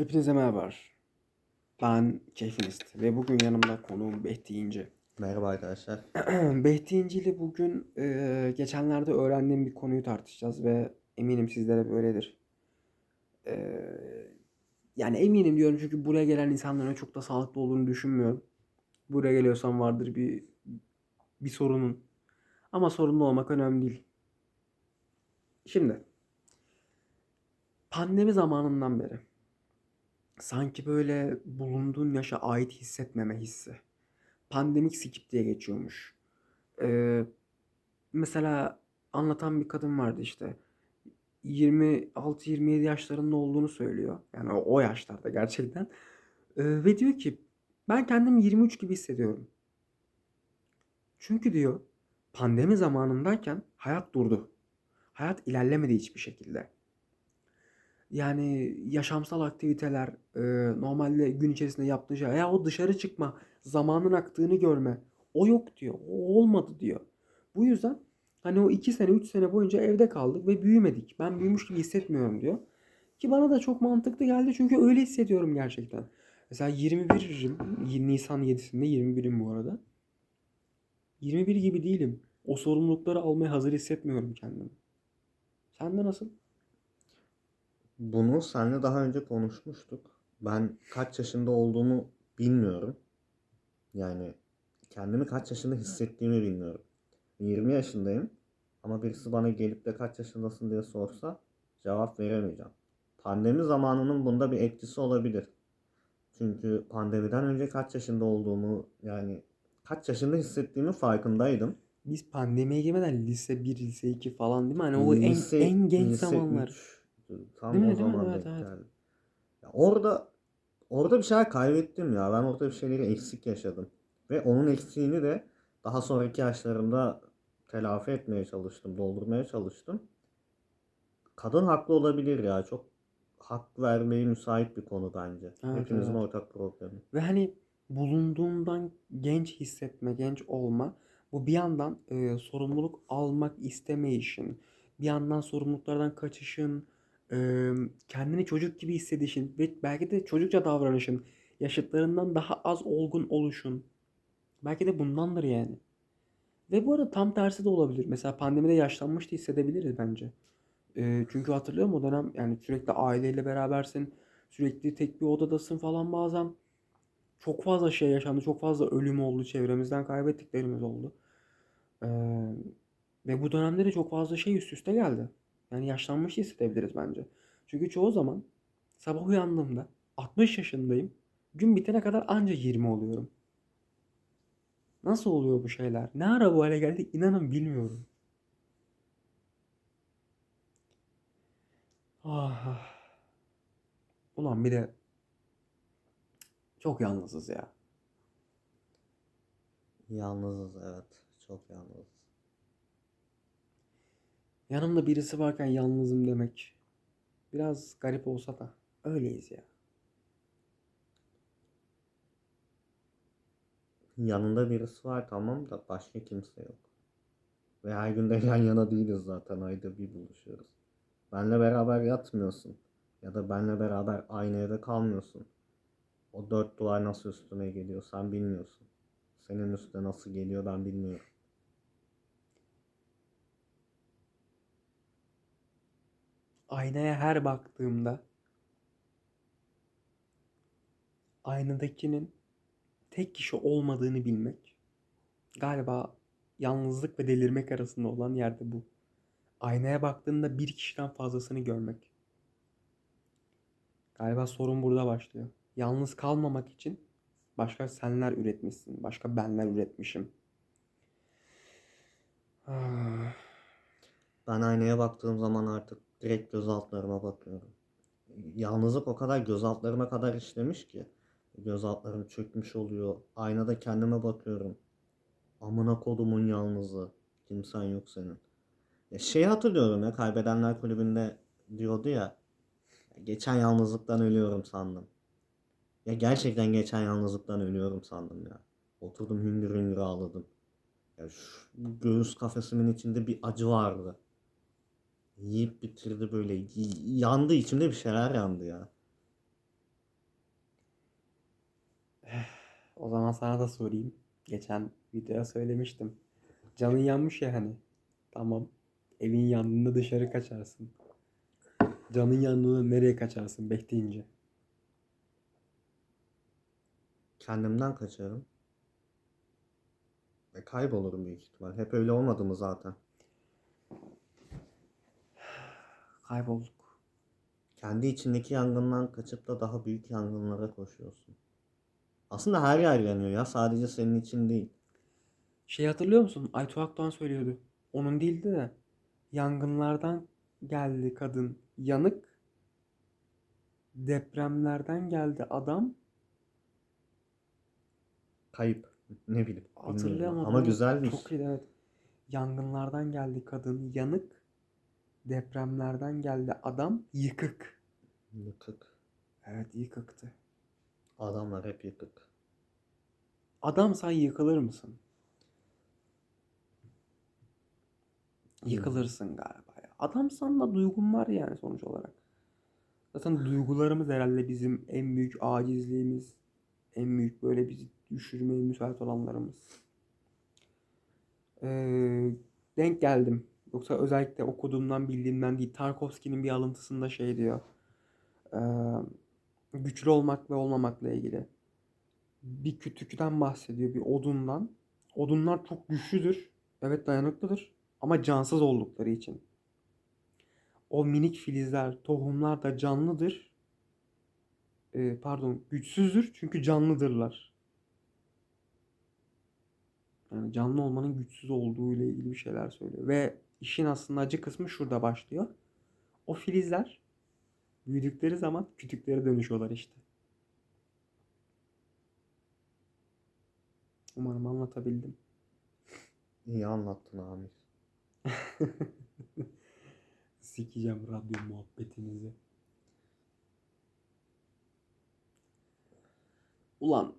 Hepinize merhabalar. Ben Keyfinist ve bugün yanımda konuğum Behti İnce. Merhaba arkadaşlar. Behti İnce ile bugün e, geçenlerde öğrendiğim bir konuyu tartışacağız ve eminim sizlere böyledir. E, yani eminim diyorum çünkü buraya gelen insanların çok da sağlıklı olduğunu düşünmüyorum. Buraya geliyorsam vardır bir bir sorunun. Ama sorunlu olmak önemli değil. Şimdi pandemi zamanından beri sanki böyle bulunduğun yaşa ait hissetmeme hissi. Pandemik skip diye geçiyormuş. Ee, mesela anlatan bir kadın vardı işte. 26-27 yaşlarında olduğunu söylüyor. Yani o, yaşlarda gerçekten. Ee, ve diyor ki ben kendimi 23 gibi hissediyorum. Çünkü diyor pandemi zamanındayken hayat durdu. Hayat ilerlemedi hiçbir şekilde. Yani yaşamsal aktiviteler, e, normalde gün içerisinde yaptığı şey, ya o dışarı çıkma, zamanın aktığını görme, o yok diyor, o olmadı diyor. Bu yüzden hani o iki sene, üç sene boyunca evde kaldık ve büyümedik. Ben büyümüş gibi hissetmiyorum diyor. Ki bana da çok mantıklı geldi çünkü öyle hissediyorum gerçekten. Mesela 21'im, Nisan 7'sinde 21'im bu arada. 21 gibi değilim. O sorumlulukları almaya hazır hissetmiyorum kendimi. Sende nasıl? Bunu seninle daha önce konuşmuştuk. Ben kaç yaşında olduğumu bilmiyorum. Yani kendimi kaç yaşında hissettiğimi bilmiyorum. 20 yaşındayım ama birisi bana gelip de kaç yaşındasın diye sorsa cevap veremeyeceğim. Pandemi zamanının bunda bir etkisi olabilir. Çünkü pandemiden önce kaç yaşında olduğumu yani kaç yaşında hissettiğimi farkındaydım. Biz pandemiye girmeden lise 1, lise 2 falan değil mi? Hani o Lise- en, en genç lise zamanlar. üç, Tam Değil mi, o mi? zaman Evet, denk evet. geldi. Ya orada orada bir şeyler kaybettim ya. Ben orada bir şeyleri eksik yaşadım. Ve onun eksiğini de daha sonraki yaşlarımda telafi etmeye çalıştım, doldurmaya çalıştım. Kadın haklı olabilir ya. Çok hak vermeye müsait bir konu bence. Evet, Hepimizin evet. ortak problemi. Ve hani bulunduğundan genç hissetme, genç olma bu bir yandan e, sorumluluk almak istemeyişin, bir yandan sorumluluklardan kaçışın, kendini çocuk gibi hissedişin ve belki de çocukça davranışın, yaşıtlarından daha az olgun oluşun. Belki de bundandır yani. Ve bu arada tam tersi de olabilir. Mesela pandemide yaşlanmış da hissedebiliriz bence. Çünkü hatırlıyorum o dönem yani sürekli aileyle berabersin, sürekli tek bir odadasın falan bazen çok fazla şey yaşandı. Çok fazla ölüm oldu. Çevremizden kaybettiklerimiz oldu. Ve bu dönemde de çok fazla şey üst üste geldi. Yani yaşlanmış hissedebiliriz bence. Çünkü çoğu zaman sabah uyandığımda 60 yaşındayım. Gün bitene kadar anca 20 oluyorum. Nasıl oluyor bu şeyler? Ne ara bu hale geldik inanın bilmiyorum. Ah. ah. Ulan bir de çok yalnızız ya. Yalnızız evet. Çok yalnızız. Yanımda birisi varken yalnızım demek biraz garip olsa da öyleyiz ya. Yanında birisi var tamam da başka kimse yok. Ve her gün de yan yana değiliz zaten. Ayda bir buluşuyoruz. Benle beraber yatmıyorsun. Ya da benle beraber aynı evde kalmıyorsun. O dört duvar nasıl üstüme geliyor sen bilmiyorsun. Senin üstüne nasıl geliyor ben bilmiyorum. Aynaya her baktığımda aynadakinin tek kişi olmadığını bilmek galiba yalnızlık ve delirmek arasında olan yerde bu. Aynaya baktığında bir kişiden fazlasını görmek. Galiba sorun burada başlıyor. Yalnız kalmamak için başka senler üretmişsin. Başka benler üretmişim. Ben aynaya baktığım zaman artık direkt göz altlarıma bakıyorum. Yalnızlık o kadar göz altlarıma kadar işlemiş ki. Göz altlarım çökmüş oluyor. Aynada kendime bakıyorum. Amına kodumun yalnızı. Kimsen yok senin. Ya şey hatırlıyorum ya Kaybedenler Kulübü'nde diyordu ya. Geçen yalnızlıktan ölüyorum sandım. Ya gerçekten geçen yalnızlıktan ölüyorum sandım ya. Oturdum hüngür hüngür ağladım. Ya şu göğüs kafesimin içinde bir acı vardı yiyip bitirdi böyle. Yandı içimde bir şeyler yandı ya. O zaman sana da sorayım. Geçen videoya söylemiştim. Canın yanmış ya hani. Tamam. Evin yandığında dışarı kaçarsın. Canın yandığında nereye kaçarsın bekleyince? Kendimden kaçarım. Ve kaybolurum büyük ihtimal. Hep öyle olmadı mı zaten? Kaybolduk. Kendi içindeki yangından kaçıp da daha büyük yangınlara koşuyorsun. Aslında her yer yanıyor ya. Sadece senin için değil. Şey hatırlıyor musun? Aytu Akdoğan söylüyordu. Onun değildi de. Yangınlardan geldi kadın yanık. Depremlerden geldi adam. Kayıp. Ne bileyim. Hatırlayamadım Ama güzelmiş. Çok iyi evet. Yangınlardan geldi kadın yanık. Depremlerden geldi adam yıkık. Yıkık. Evet yıkıktı. Adamlar hep yıkık. Adam sen yıkılır mısın? Yıkılırsın galiba ya. Adamsan da duygun var yani sonuç olarak. Zaten duygularımız herhalde bizim en büyük acizliğimiz. En büyük böyle bizi düşürmeye müsait olanlarımız. Ee, denk geldim. Yoksa özellikle okuduğumdan bildiğimden değil. Tarkovski'nin bir alıntısında şey diyor. Ee, güçlü olmak ve olmamakla ilgili. Bir kütükten bahsediyor. Bir odundan. Odunlar çok güçlüdür. Evet dayanıklıdır. Ama cansız oldukları için. O minik filizler, tohumlar da canlıdır. Ee, pardon, güçsüzdür çünkü canlıdırlar. Yani canlı olmanın güçsüz olduğu ile ilgili bir şeyler söylüyor. Ve işin aslında acı kısmı şurada başlıyor. O filizler büyüdükleri zaman kütüklere dönüşüyorlar işte. Umarım anlatabildim. İyi anlattın Amir. Sikeceğim radyo muhabbetinizi. Ulan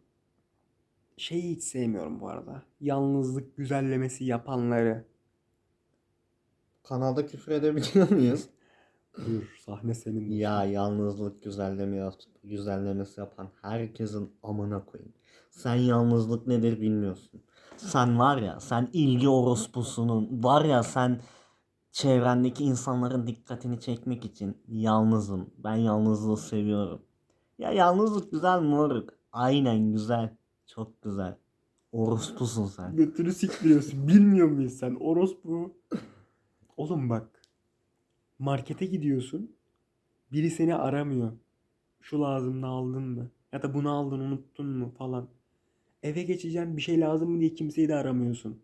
şeyi hiç sevmiyorum bu arada. Yalnızlık güzellemesi yapanları. Kanalda küfür edebiliyor muyuz? Buyur sahne senin. Ya yalnızlık güzelleme yap güzellemesi yapan herkesin amına koyayım. Sen yalnızlık nedir bilmiyorsun. Sen var ya sen ilgi orospusunun var ya sen çevrendeki insanların dikkatini çekmek için yalnızım. Ben yalnızlığı seviyorum. Ya yalnızlık güzel moruk? Aynen güzel. Çok güzel. Orospusun sen. Götünü siktiriyorsun. Bilmiyor muyuz sen? Orospu. Oğlum bak. Markete gidiyorsun. Biri seni aramıyor. Şu lazım da aldın mı? Ya da bunu aldın unuttun mu falan. Eve geçeceğim bir şey lazım mı diye kimseyi de aramıyorsun.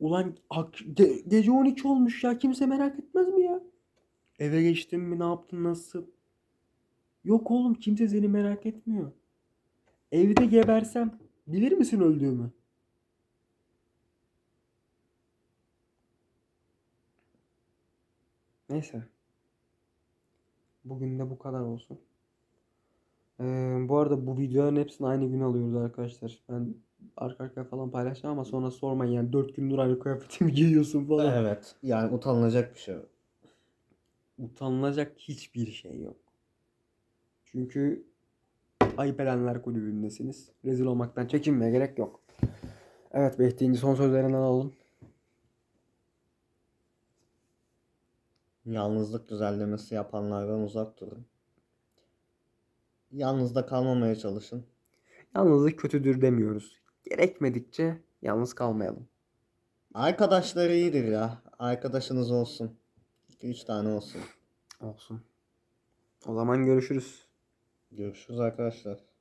Ulan ge- gece 12 olmuş ya kimse merak etmez mi ya? Eve geçtin mi ne yaptın nasıl? Yok oğlum kimse seni merak etmiyor. Evde gebersem bilir misin öldüğümü? Neyse. Bugün de bu kadar olsun. Ee, bu arada bu videoların hepsini aynı gün alıyoruz arkadaşlar. Ben arka arkaya falan paylaşacağım ama sonra sormayın yani 4 gündür aynı kıyafetimi giyiyorsun falan. Evet. Yani utanılacak bir şey. yok. Utanılacak hiçbir şey yok. Çünkü ayıp edenler kulübündesiniz. Rezil olmaktan çekinmeye gerek yok. Evet Behti'nin son sözlerinden alalım. Yalnızlık güzellemesi yapanlardan uzak durun. Yalnız da kalmamaya çalışın. Yalnızlık kötüdür demiyoruz. Gerekmedikçe yalnız kalmayalım. Arkadaşları iyidir ya. Arkadaşınız olsun. 2-3 tane olsun. Olsun. O zaman görüşürüz. Görüşürüz arkadaşlar.